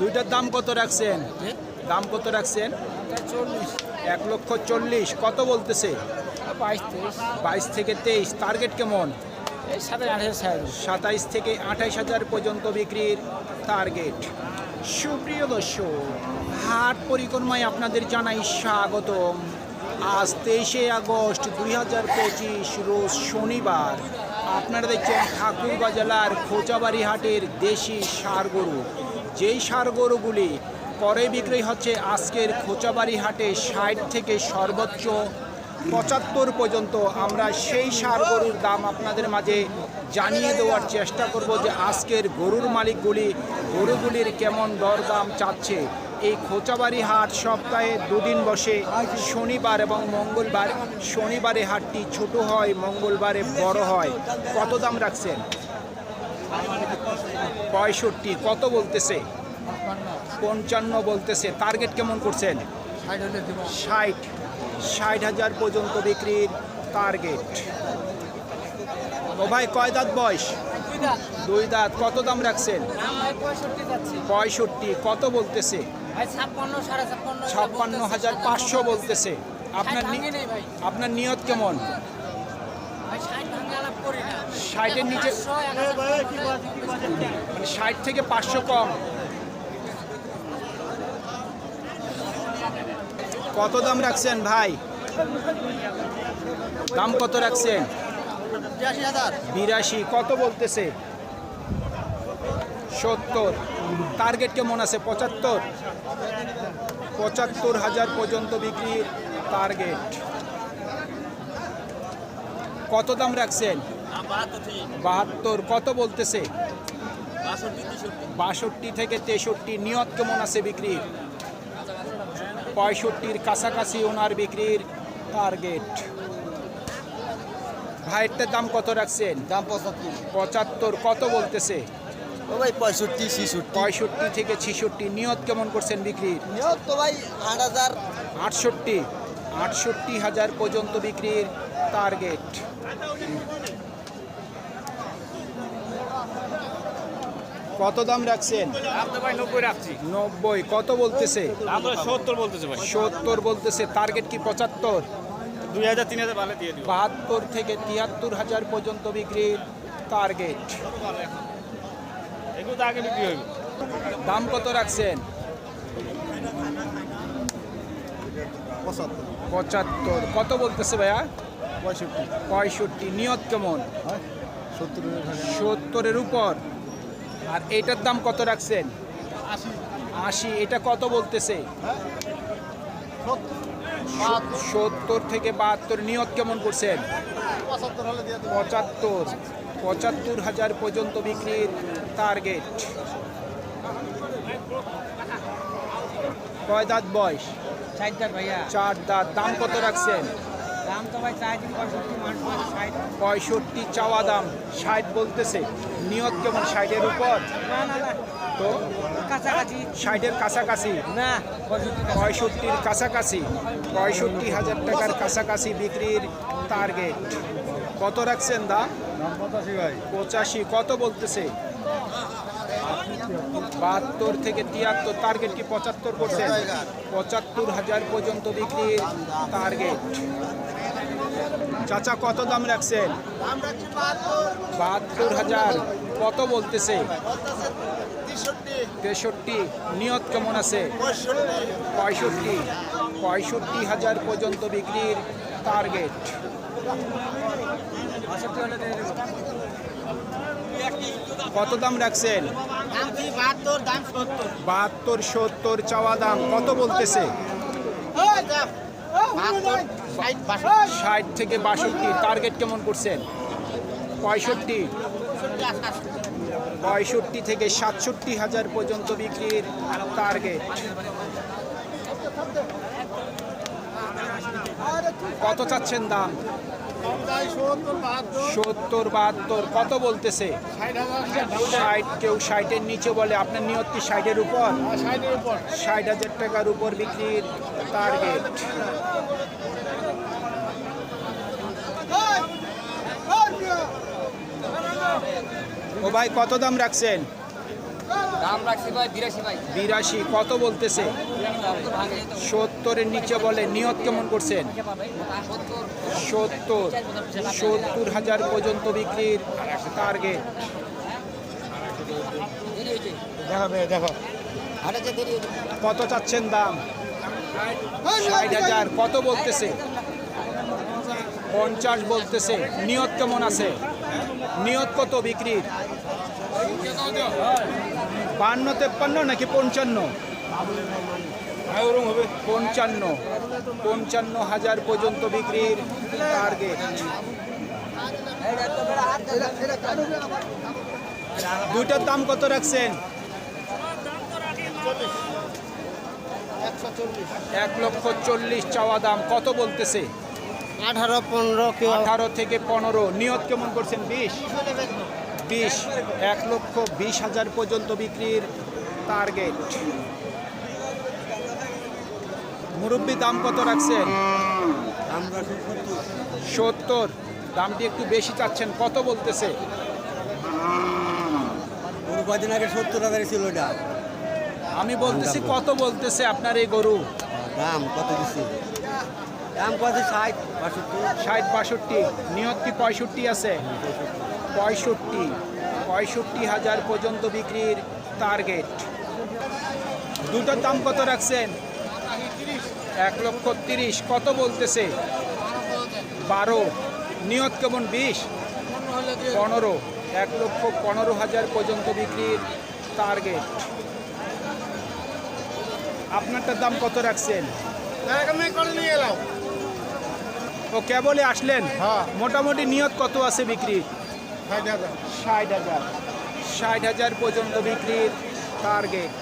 দুইটার দাম কত রাখছেন? দাম কত রাখছেন? চল্লিশ। এক লক্ষ চল্লিশ। কত বলতেছে? বাইশ থেকে তেইশ। টার্গেট কেমন? সাতাইশ থেকে আঠাইশ হাজার পর্যন্ত বিক্রির টার্গেট। সুপ্রিয় দর্শক হাট পরিক্রমায় আপনাদের জানাই স্বাগতম। আজ তেইশে আগস্ট দুই হাজার পঁচিশ রোজ শনিবার। আপনারা দেখছেন ঠাকুরগাঁ জেলার খোঁচাবাড়ি হাটের দেশি সার গরু। যেই সার গরুগুলি করে বিক্রি হচ্ছে, আজকের খোঁচাবাড়ি হাটে ষাট থেকে সর্বোচ্চ পঁচাত্তর পর্যন্ত আমরা সেই সার গরুর দাম আপনাদের মাঝে জানিয়ে দেওয়ার চেষ্টা করব যে আজকের গরুর মালিকগুলি, গরুগুলির কেমন দরদাম চাচ্ছে। এই খোঁচাবাড়ি হাট সপ্তাহে দুদিন বসে, শনিবার এবং মঙ্গলবার। শনিবারে হাটটি ছোট হয়, মঙ্গলবারে বড় হয়। কত দাম রাখছেন? পঁয়ষট্টি, কত বলতেছে? পঞ্চান্ন বলতেছে। টার্গেট কেমন করছেন? ষাট। ষাট হাজার পর্যন্ত বিক্রির টার্গেট ও ভাই কয় দাঁত বয়স? দুই দাঁত। কত দাম রাখছেন? পঁয়ষট্টি। কত বলতেছে? ছাপ্পান্ন হাজার পাঁচশো বলতেছে। আপনার আপনার নিয়ত কেমন ভাই ষাট ভাঙে আলাপ করি না ষাটের নিচে মানে ষাট থেকে পাঁচশো কম। কত দাম রাখছেন ভাই? দাম কত রাখছেন? বিরাশি বিরাশি কত বলতেছে? সত্তর। টার্গেট কেমন আছে? পঁচাত্তর? পঁচাত্তর হাজার পর্যন্ত বিক্রির টার্গেট। কত দাম রাখছেন? বাহাত্তর কত বলতেছে? বাষট্টি থেকে তেষট্টি নিয়ত কেমন আছে বিক্রির? পঁয়ষট্টির কাছাকাছি ওনার বিক্রির টার্গেট ভাইয়েরটার দাম কত রাখছেন? দাম পঁচাত্তর। পঁচাত্তর কত বলতেছে? ও ভাই পঁয়ষট্টি ছিষট্টি। পঁয়ষট্টি থেকে ছিষট্টি নিয়ত কেমন করছেন বিক্রির? নিয়ত তো ভাই আট হাজার। আটষট্টি আটষট্টি হাজার পর্যন্ত বিক্রির টার্গেট কত দাম রাখছেন? নব্বই রাখছি। নব্বই। কত বলতেছে? সত্তর বলতেছে ভাই। সত্তর বলতেছে। টার্গেট কি পঁচাত্তর? দুই হাজার তিন হাজার দিয়ে বাহাত্তর থেকে তিয়াত্তর হাজার পর্যন্ত বিক্রির টার্গেট এগুলো আগে বিক্রি হইব। দাম কত রাখছেন? পঁচাত্তর। কত বলতেছে ভাইয়া? পঁয়ষট্টি। পঁয়ষট্টি নিয়ত কেমন? সত্তরের উপর। আর এটার দাম কত রাখছেন? আশি। এটা কত বলতেছে? সত্তর। থেকে বাহাত্তর নিয়ত কেমন করছেন? পঁচাত্তর পঁচাত্তর। হাজার পর্যন্ত বিক্রির টার্গেট কয় দাঁত বয়স? চার দাঁত। দাম কত রাখছেন? পঁয়ষট্টি চাওয়া দাম ষাট বলতেছে। নিয়ত কেমন ষাটের উপর? তো? কাছাকাছি। ষাটের কাছাকাছি? না পঁয়ষট্টির কাছাকাছি। পঁয়ষট্টি হাজার টাকার কাছাকাছি বিক্রির টার্গেট কত রাখছেন দাম? পঁচাশি। কত বলতেছে? বাহাত্তর থেকে তিয়াত্তর। টার্গেট কি পঁচাত্তর করছেন পঁচাত্তর হাজার পর্যন্ত বিক্রির টার্গেট চাচা কত দাম রাখছেন বাহাত্তর হাজার কত বলতেছে তেষট্টি নিয়ত কেমন আছে পঁয়ষট্টি পঁয়ষট্টি হাজার পর্যন্ত বিক্রির টার্গেট কত দাম রাখছেন বাহাত্তর সত্তর চাওয়া দাম কত বলতেছে ষাট থেকে বাষট্টি টার্গেট কেমন করছেন? পঁয়ষট্টি। পঁয়ষট্টি থেকে সাতষট্টি হাজার পর্যন্ত বিক্রির টার্গেট কত চাচ্ছেন দাম? সত্তর, বাহাত্তর, কত বলতেছে? ষাট, কেউ ষাটের নিচে বলে, আপনার নিয়ত কি ষাটের উপর? ষাট হাজার টাকার উপর বিক্রির টার্গেট ও ভাই কত দাম রাখছেন? দাম রাখছি ভাই বিরাশি ভাই। বিরাশি কত বলতেছে? সত্তরের নিচে বলে নিয়ত কেমন করছেন? সত্তর সত্তর হাজার পর্যন্ত বিক্রির টার্গেট দেখো। কত চাচ্ছেন দাম? ষাট হাজার কত বলতেছে? পঞ্চাশ বলতেছে। নিয়ত কেমন আছে? নিয়ত কত বিক্রির? বান্ন তেপ্পান্ন নাকি পঞ্চান্ন? পঞ্চান্ন। পঞ্চান্ন হাজার পর্যন্ত বিক্রির টার্গেট দুইটার দাম কত রাখছেন? এক লক্ষ চল্লিশ চাওয়া দাম। কত বলতেছে? আঠারো পনেরো আঠারো থেকে পনেরো। নিয়ত কেমন করছেন বিশ? বিশ এক লক্ষ বিশ হাজার পর্যন্ত বিক্রির টার্গেট মুরব্বী দাম কত রাখছেন? সত্তর। দামটি একটু বেশি চাচ্ছেন কত বলতেছে? কদিন আগে সত্তর হাজার ছিল এটা। আমি বলতেছি কত বলতেছে আপনার এই গরু? দাম কত দিছি? দাম কত? ষাট বাষট্টি। ষাট বাষট্টি। নিয়ত কি পঁয়ষট্টি আছে? পঁয়ষট্টি পঁয়ষট্টি হাজার পর্যন্ত বিক্রির টার্গেট দুটোর দাম কত রাখছেন? এক লক্ষ তিরিশ কত বলতেছে? বারো নিয়ত কেমন বিশ? পনেরো এক লক্ষ পনেরো হাজার পর্যন্ত বিক্রির টার্গেট আপনারটার দাম কত রাখছেন? ও কেবলে আসলেন? হ্যাঁ। মোটামুটি নিয়ত কত আছে বিক্রি ষাট হাজার। ষাট হাজার। পর্যন্ত বিক্রির টার্গেট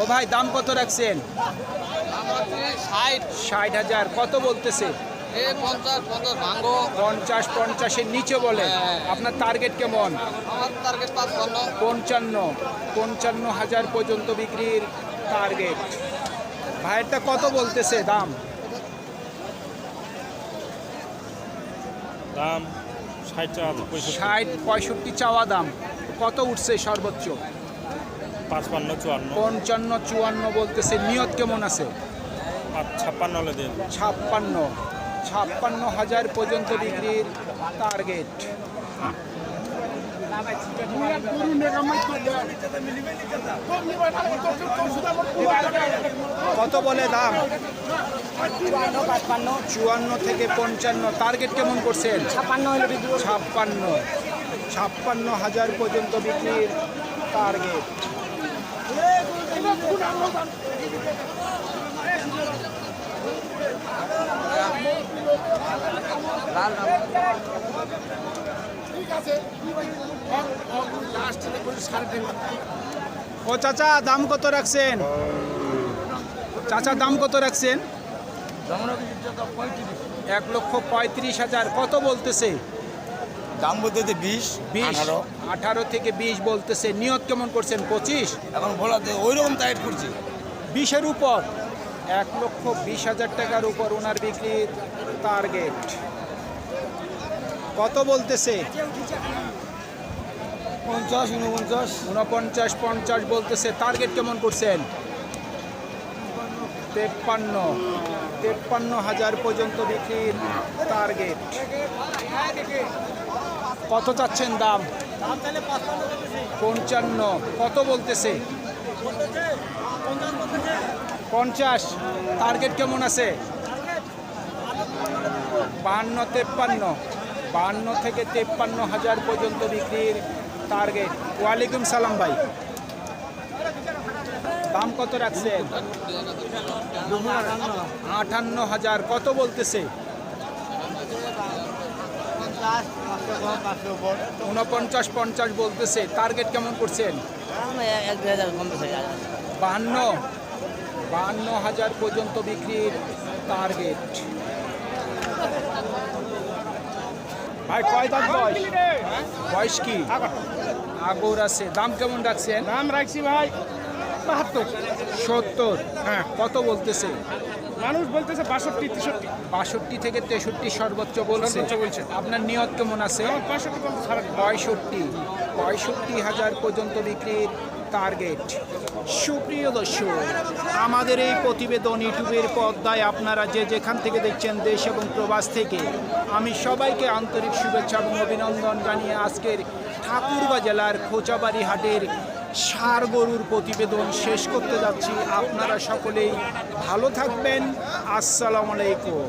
ও ভাই দাম কত রাখছেন? ষাট। হাজার কত বলতেছে? পঞ্চাশ পঞ্চাশের নিচে বলে। হ্যাঁ। আপনার টার্গেট কেমন? আমার টার্গেট পাঁচপান্ন। পঞ্চান্ন পঞ্চান্ন হাজার পর্যন্ত বিক্রির টার্গেট ভাইয়েরটা কত বলতেছে দাম? দাম ষাট টাকা পঁয়ষট্টি। ষাট পঁয়ষট্টি চাওয়া দাম। কত উঠছে সর্বোচ্চ? পাঁচপান্ন চুয়ান্ন। পঞ্চান্ন চুয়ান্ন বলতেছে। নিয়ত কেমন আছে? ছাপ্পান্ন। ছাপ্পান্ন। ছাপ্পান্ন হাজার পর্যন্ত বিক্রির টার্গেট কত বলে দাম? চুয়ান্ন থেকে পঞ্চান্ন। টার্গেট কেমন করছেন? ছাপ্পান্ন ছাপ্পান্ন। হাজার পর্যন্ত বিক্রির টার্গেট ও চাচা দাম কত রাখছেন? চাচা দাম কত রাখছেন? এক লক্ষ পঁয়ত্রিশ হাজার কত বলতেছে? দাম বলতে বিশ বিশ আঠারো। থেকে বিশ বলতেছে নিয়ত কেমন করছেন? পঁচিশ? এখন বলাতে ওই রকম টাইট করছি। বিশের উপর। এক লক্ষ বিশ হাজার টাকার উপর ওনার বিক্রির টার্গেট কত বলতেছে? পঞ্চাশ উনপঞ্চাশ উনপঞ্চাশ পঞ্চাশ বলতেছে। টার্গেট কেমন করছেন? তেপ্পান্ন। তেপ্পান্ন হাজার পর্যন্ত বিক্রির টার্গেট কত চাচ্ছেন দাম? পঞ্চান্ন। কত বলতেছে? পঞ্চাশ। টার্গেট কেমন আছে? বাহান্ন, তেপ্পান্ন। বাহান্ন থেকে তেপ্পান্ন হাজার পর্যন্ত বিক্রির টার্গেট ওয়ালাইকুম সালাম ভাই। দাম কত রাখছেন? আটান্ন হাজার। কত বলতেছে? উনপঞ্চাশ পঞ্চাশ বলতেছে। টার্গেট কেমন করছেন? বাহান্ন। বাহান্ন হাজার পর্যন্ত বিক্রির টার্গেট। ভাই, কয় দাম বয়স? বয়স কি? আগর আছে। দাম কেমন রাখছেন? দাম রাখছি ভাই। বাহাত্তর সত্তর হ্যাঁ কত বলতেছে? মানুষ বলতেছে বাষট্টি তেষট্টি। বাষট্টি থেকে তেষট্টি সর্বোচ্চ বলছে। বলছে। আপনার নিয়ত কেমন আছে? পঁয়ষট্টি পঁয়ষট্টি পঁয়ষট্টি হাজার পর্যন্ত বিক্রির টার্গেট সুপ্রিয় দর্শক আমাদের এই প্রতিবেদন ইউটিউবের পর্দায় আপনারা যে যেখান থেকে দেখছেন দেশ এবং প্রবাস থেকে আমি সবাইকে আন্তরিক শুভেচ্ছা এবং অভিনন্দন জানিয়ে আজকের ঠাকুরগাঁ জেলার খোঁচাবাড়ি হাটের সার গরুর প্রতিবেদন শেষ করতে যাচ্ছি। আপনারা সকলেই ভালো থাকবেন। আসসালামু আলাইকুম।